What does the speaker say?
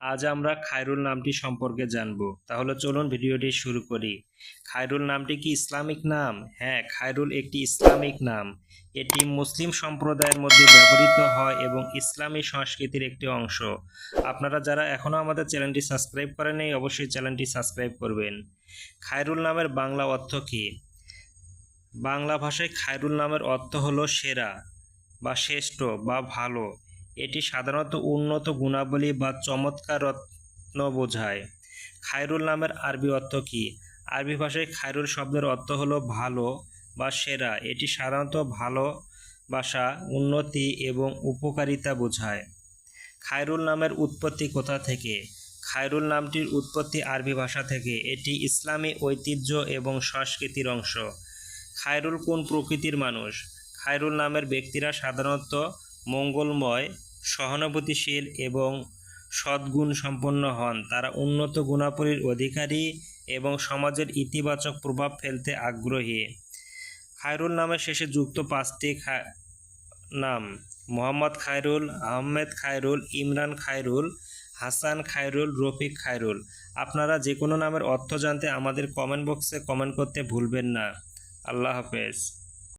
আজ আমরা খায়রুল নামটি সম্পর্কে জানব। তাহলে চলুন ভিডিওটি শুরু করি। খায়রুল নামটি কি ইসলামিক নাম? হ্যাঁ খায়রুল একটি ইসলামিক নাম। এটি মুসলিম সম্প্রদায়ের মধ্যে ব্যবহৃত হয় এবং ইসলামী সংস্কৃতির একটি অংশ। আপনারা যারা এখনও আমাদের চ্যানেলটি সাবস্ক্রাইব করেন অবশ্যই চ্যানেলটি সাবস্ক্রাইব করবেন। খায়রুল নামের বাংলা অর্থ কী? বাংলা ভাষায় খায়রুল নামের অর্থ হলো সেরা বা শ্রেষ্ঠ বা ভালো। এটি সাধারণত উন্নত গুণাবলী বা চমৎকার রত্ন বোঝায়। খায়রুল নামের আরবি অর্থ কী? আরবি ভাষায় খায়রুল শব্দের অর্থ হলো ভালো বা সেরা। এটি সাধারণত ভালোবাসা উন্নতি এবং উপকারিতা বোঝায়। খায়রুল নামের উৎপত্তি কোথা থেকে? খায়রুল নামটির উৎপত্তি আরবি ভাষা থেকে। এটি ইসলামী ঐতিহ্য এবং সংস্কৃতির অংশ। খায়রুল কোন প্রকৃতির মানুষ? খায়রুল নামের ব্যক্তিরা সাধারণত মঙ্গলময় সহানুভূতিশীল এবং সদ্গুণ সম্পন্ন হন। তারা উন্নত গুণাবলীর অধিকারী এবং সমাজের ইতিবাচক প্রভাব ফেলতে আগ্রহী। খায়রুল নামের শেষে যুক্ত পাঁচটি নাম। মোহাম্মদ খায়রুল, আহমেদ খায়রুল, ইমরান খায়রুল, হাসান খায়রুল, রফিক খায়রুল। আপনারা যে কোনো নামের অর্থ জানতে আমাদের কমেন্ট বক্সে কমেন্ট করতে ভুলবেন না। আল্লাহ হাফেজ।